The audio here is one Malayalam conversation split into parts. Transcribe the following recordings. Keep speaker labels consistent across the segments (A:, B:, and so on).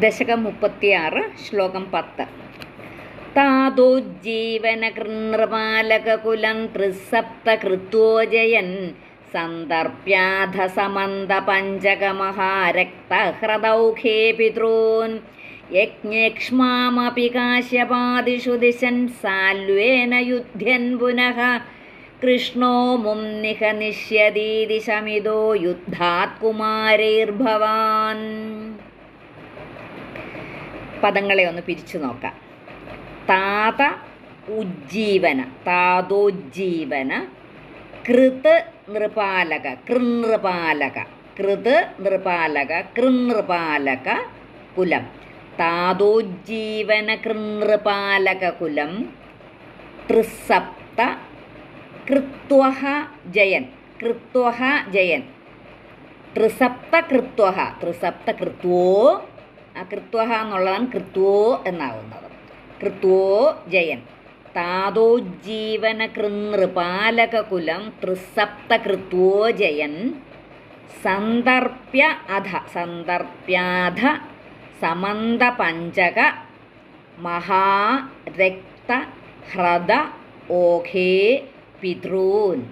A: ദശകം മുപ്പത്തിയാറ് ശ്ലോകം പത്ത്. താതോജ്ജീവനകൃനൃപാലകുലം ത്രിസപ്തകൃത്വോജയൻ സന്ദർപ്യാധ സമന്ത പഞ്ചകമഹാരക്തഹൃദൗഖേ പിതॄൻ യജ്ഞേക്ഷ്മാമപി കാശ്യപാദിഷു ദിശൻ സാൽവേന യുദ്ധ്യൻ പുനഃ. കൃഷ്ണോ മും നിഹനിഷ്യതീതി ശമിതോ യുദ്ധാത് കുമാരൈർഭവാൻ പദങ്ങളെ ഒന്ന് പിരിച്ചു നോക്കാം. താത ഉജ്ജീവന താതോജ്ജീവന കൃത് നൃപാലക കൃനൃപാലക കൃത് നൃപാലക കൃനൃപാലക കുലം. താതോജ്ജീവന കൃനൃപാലക കുലം ത്രിസപ്ത കൃത്വഹ ജയൻ കൃത്വഹ ജയൻ. ത്രിസപ്ത കൃത്വഹ ത്രിസപ്ത കൃത്വോ ആ കൃത്വഹ എന്നുള്ളതാണ് കൃത്വോ എന്നാകുന്നത് കൃത്വോ ജയൻ. താതോജ്ജീവന കൃനൃപാലകകുലം ത്രിസപ്ത കൃത്വോ ജയൻ. സന്ദർപ്യ അധ സന്ദർപ്യാധ സമന്ത പഞ്ചക മഹാരക്ത ഹ്രദ ഓഘേ പിതൃൻ.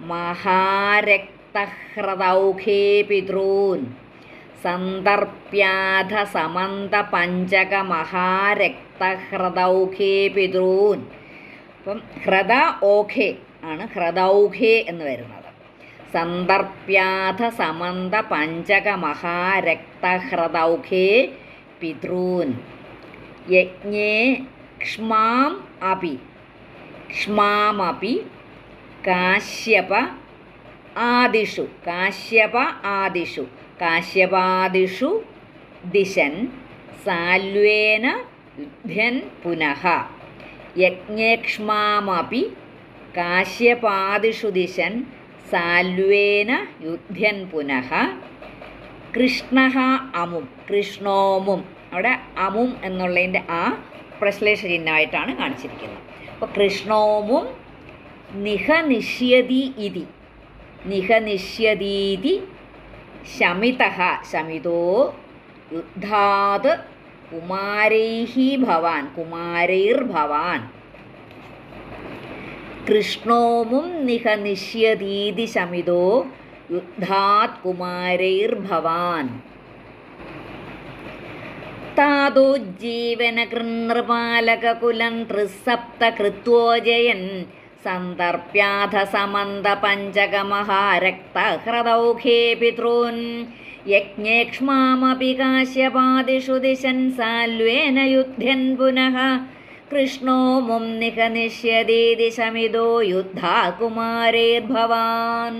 A: മഹാരക്തഹ്രദൗഘേ പിതॄൻ. സന്ദർപ്യാധ സമന്ത പഞ്ചക മഹാരക്തഹ്രദൗഘേ പിതॄൻ. അപ്പം ഹ്രദ ഓഘേ ആണ് ഹ്രദൗഘേ എന്ന് വരുന്നത്. സന്ദർപ്യാധ സമന്ത പഞ്ചക മഹാരക്തഹ്രദൗഘേ പിതൃൻ. യജ്ഞേ ക്ഷ്മാം അപി. ക്ഷ്മാമപി കാശ്യപ ആദിഷു. കാശ്യപ ആദിഷു. കാശ്യപാദിഷു ദിശൻ സാൽവേന ധ്യൻ പുനഃ. യജ്ഞേക്ഷ്മാമപി കാശ്യപാദിഷു ദിശൻ സാൽവേന യുദ്ധ്യൻ പുനഃ. കൃഷ്ണ അമും കൃഷ്ണോമും. അവിടെ അമും എന്നുള്ളതിന്റെ ആ പ്രശ്ലേഷ ചിഹ്നമായിട്ടാണ് കാണിച്ചിരിക്കുന്നത്. അപ്പോൾ കൃഷ്ണോമും നിഹനിഷ്യതി ഇതി. നിഹനിഷ്യതീതി ശമിത ശമിതോ യുദ്ധാത് കുമാരൈഹി ഭവാൻ കുമാരൈർഭവാൻ കൃഷ്ണോമും നിഹനിഷ്യതീതി ശമിതോ യുദ്ധാത് കുമാരൈർഭവാൻ താതോജ്ജീവനകൃനൃപാലകകുലം ത്രിസപ്തകൃത്വോജയൻ സന്ദർപ്യാധ സമന്ത പഞ്ചകമഹാരക്തഹൃദൗഘേ പിതॄൻ യജ്ഞേക്ഷ്മാമപി കാശ്യപാദിഷു ദിശൻ സാൽവേന യുദ്ധ്യൻ പുനഃ. കൃഷ്ണോ മും നിഹനിഷ്യതീതി ശമിതോ യുദ്ധാകുമാരേർഭവാൻ.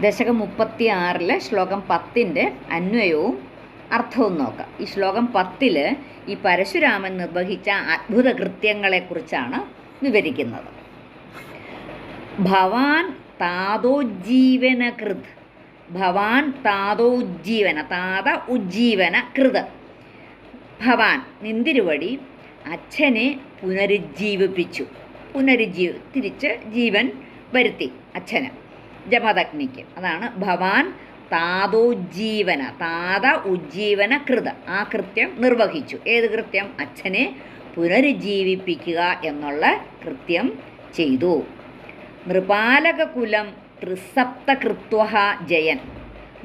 A: ദശകം മുപ്പത്തി ആറിലെ ശ്ലോകം പത്തിന്റെ അന്വയവും അർത്ഥവും നോക്കാം. ഈ ശ്ലോകം പത്തിൽ ഈ പരശുരാമൻ നിർവഹിച്ച അത്ഭുത കൃത്യങ്ങളെക്കുറിച്ചാണ് വിവരിക്കുന്നത്. ഭവാൻ താതോജ്ജീവന കൃത് ഭവാൻ താതോജ്ജീവന താത ഉജ്ജീവന കൃത് ഭവാൻ നിന്തിരുവടി അച്ഛനെ പുനരുജ്ജീവിപ്പിച്ചു. പുനരുജ്ജീവ തിരിച്ച് ജീവൻ വരുത്തി അച്ഛന് ജമദഗ്നിക്ക്. അതാണ് ഭവാൻ താതോജ്ജീവന താത ഉജ്ജീവന കൃത. ആ കൃത്യം നിർവഹിച്ചു. ഏത് കൃത്യം? അച്ഛനെ പുനരുജ്ജീവിപ്പിക്കുക എന്നുള്ള കൃത്യം ചെയ്തു. നൃപാലകകുലം ത്രിസപ്തകൃത്വ ജയൻ.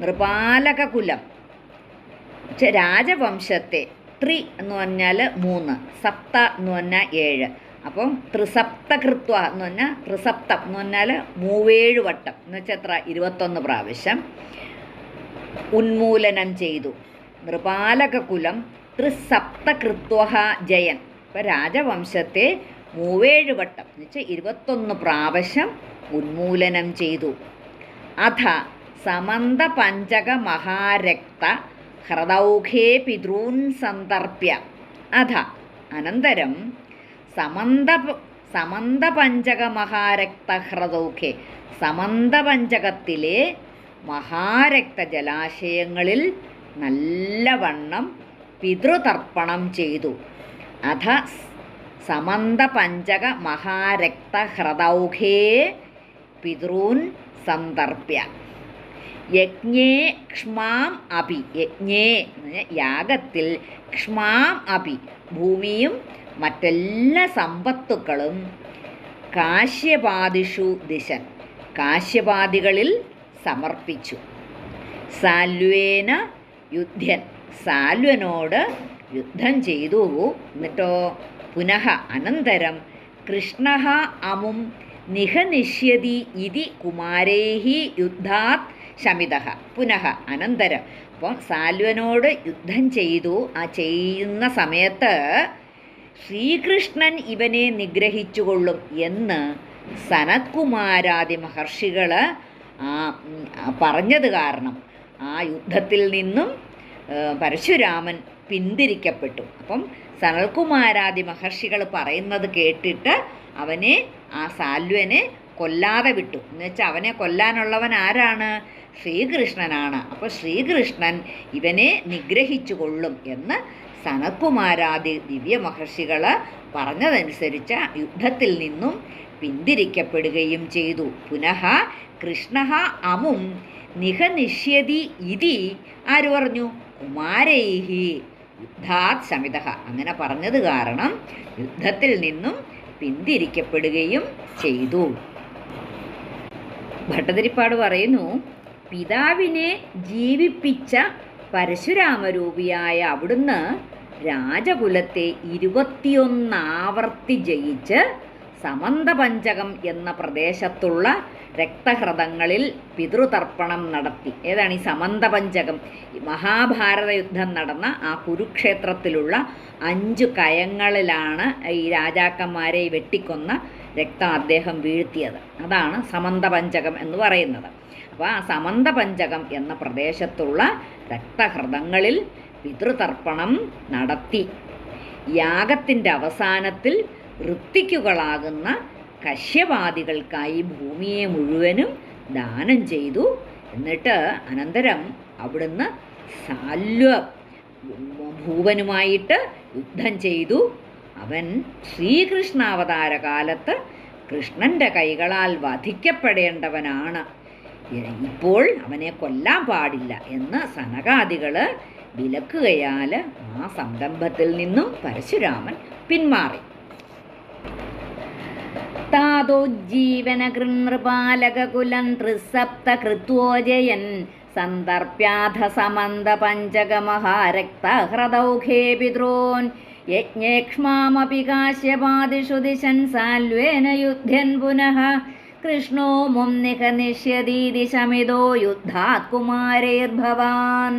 A: നൃപാലകകുലം. രാജവംശത്തെ ത്രി എന്ന് പറഞ്ഞാൽ മൂന്ന് സപ്ത എന്ന് പറഞ്ഞാൽ ഏഴ്. അപ്പം ത്രിസപ്തകൃത്വ എന്ന് പറഞ്ഞാൽ ത്രിസപ്തം എന്ന് പറഞ്ഞാൽ മൂവേഴ് വട്ടം. എന്ന് വെച്ചാൽ എത്ര? ഇരുപത്തൊന്ന് പ്രാവശ്യം. ഉന്മൂലനം ചെയ്തു. നൃപാലകകുലം ത്രിസപ്തകൃത്വ ജയൻ. ഇപ്പം രാജവംശത്തെ മൂവേഴ് വട്ടം എന്ന് വെച്ചാൽ ഇരുപത്തൊന്ന് പ്രാവശ്യം ഉന്മൂലനം ചെയ്തു. അഥ സമന്ത പഞ്ചക മഹാരക്ത ഹൃദൗഘേ പിതൃൻ സന്ദർഭ്യ അഥ അനന്തരം സമന്ത സമന്ത പഞ്ചക മഹാരക്ത ഹൃദൗഖെ സമന്ത പഞ്ചകത്തിലെ മഹാരക്ത ജലാശയങ്ങളിൽ നല്ലവണ്ണം പിതൃതർപ്പണം ചെയ്തു. അഥ സമന്ത പഞ്ചക മഹാരക്ത ഹൃദൗഘേ പിതൃൻ സന്ദർപ്യ യജ്ഞേ ക്ഷ്മാം അപി യജ്ഞേ യാഗത്തിൽ ക്ഷ്മാം അപി ഭൂമിയും മറ്റെല്ലാ സമ്പത്തുക്കളും കാശ്യപാദിഷു ദിശൻ. കാശ്യപാദികളിൽ സമർപ്പിച്ചു. സാൽവേന യുദ്ധൻ സാൽവനോട് യുദ്ധം ചെയ്തു. എന്നിട്ടോ പുനഃ അനന്തരം കൃഷ്ണ അമും നിഹനിഷ്യതി ഇതി കുമാരേഹി യുദ്ധാത് ശമിത പുനഃ അനന്തരം. അപ്പം സാൽവനോട് യുദ്ധം ചെയ്തു. ആ ചെയ്യുന്ന സമയത്ത് ശ്രീകൃഷ്ണൻ ഇവനെ നിഗ്രഹിച്ചുകൊള്ളും എന്ന് സനത്കുമാരാദി മഹർഷികൾ ആ പറഞ്ഞത് കാരണം ആ യുദ്ധത്തിൽ നിന്നും പരശുരാമൻ പിന്തിരിക്കപ്പെട്ടു. അപ്പം സനൽകുമാരാദി മഹർഷികൾ പറയുന്നത് കേട്ടിട്ട് അവനെ ആ സാൽവനെ കൊല്ലാതെ വിട്ടു. എന്ന് വെച്ചാൽ അവനെ കൊല്ലാനുള്ളവൻ ആരാണ്? ശ്രീകൃഷ്ണനാണ്. അപ്പോൾ ശ്രീകൃഷ്ണൻ ഇവനെ നിഗ്രഹിച്ചു കൊള്ളും എന്ന് സനത്കുമാരാദി ദിവ്യ മഹർഷികൾ പറഞ്ഞതനുസരിച്ച് യുദ്ധത്തിൽ നിന്നും പിന്തിരിക്കപ്പെടുകയും ചെയ്തു. പുനഃ കൃഷ്ണ അമും നിഹനിഷ്യതി ഇതി. ആര് പറഞ്ഞു? കുമാരൈഹി. യുദ്ധാത് സമിത. അങ്ങനെ പറഞ്ഞത് കാരണം യുദ്ധത്തിൽ നിന്നും പിന്തിരിക്കപ്പെടുകയും ചെയ്തു. ഭട്ടതിരിപ്പാട് പറയുന്നു പിതാവിനെ ജീവിപ്പിച്ച പരശുരാമരൂപിയായ അവിടുന്ന് രാജകുലത്തെ ഇരുപത്തിയൊന്നാവർത്തി ജയിച്ച് സമന്തപഞ്ചകം എന്ന പ്രദേശത്തുള്ള രക്തഹൃദങ്ങളിൽ പിതൃതർപ്പണം നടത്തി. ഏതാണ് ഈ സമന്തപഞ്ചകം? മഹാഭാരത യുദ്ധം നടന്ന ആ കുരുക്ഷേത്രത്തിലുള്ള അഞ്ചു കയങ്ങളിലാണ് ഈ രാജാക്കന്മാരെ വെട്ടിക്കൊന്ന രക്തം അദ്ദേഹം വീഴ്ത്തിയത്. അതാണ് സമന്തപഞ്ചകം എന്ന് പറയുന്നത്. അപ്പോൾ ആ സമന്തപഞ്ചകം എന്ന പ്രദേശത്തുള്ള രക്തഹൃദങ്ങളിൽ പിതൃതർപ്പണം നടത്തി. യാഗത്തിന്റെ അവസാനത്തിൽ ഋത്തിക്കുകളാകുന്ന കശ്യപാദികൾക്കായി ഭൂമിയെ മുഴുവനും ദാനം ചെയ്തു. എന്നിട്ട് അനന്തരം അവിടുന്ന് സാല്വ ഭൂവനുമായിട്ട് യുദ്ധം ചെയ്തു. അവൻ ശ്രീകൃഷ്ണാവതാര കാലത്ത് കൃഷ്ണന്റെ കൈകളാൽ വധിക്കപ്പെടേണ്ടവനാണ്. ഇപ്പോൾ അവനെ കൊല്ലാൻ പാടില്ല എന്ന് സനകാദികൾ വിലക്കുകയാൽ ആ സംരംഭത്തിൽ നിന്നും പരശുരാമൻ പിന്മാറി. താതോജ്ജീവനകൃനൃപാലകുലം ത്രിസപ്ത കൃത്വോജയൻ സന്ദർപ്യാധ സമന്ത പഞ്ചകമഹാരക്തഹൃദൗഘേ പിതॄൻ യജ്ഞേക്ഷ്മാമപി കാശ്യപാദിഷു ദിശൻ സാൽവേന യുദ്ധ്യൻ പുനഃ. കൃഷ്ണോ മും നിഹനിഷ്യതീതി ശമിതോ യുദ്ധാത് കുമാരൈർഭവാൻ.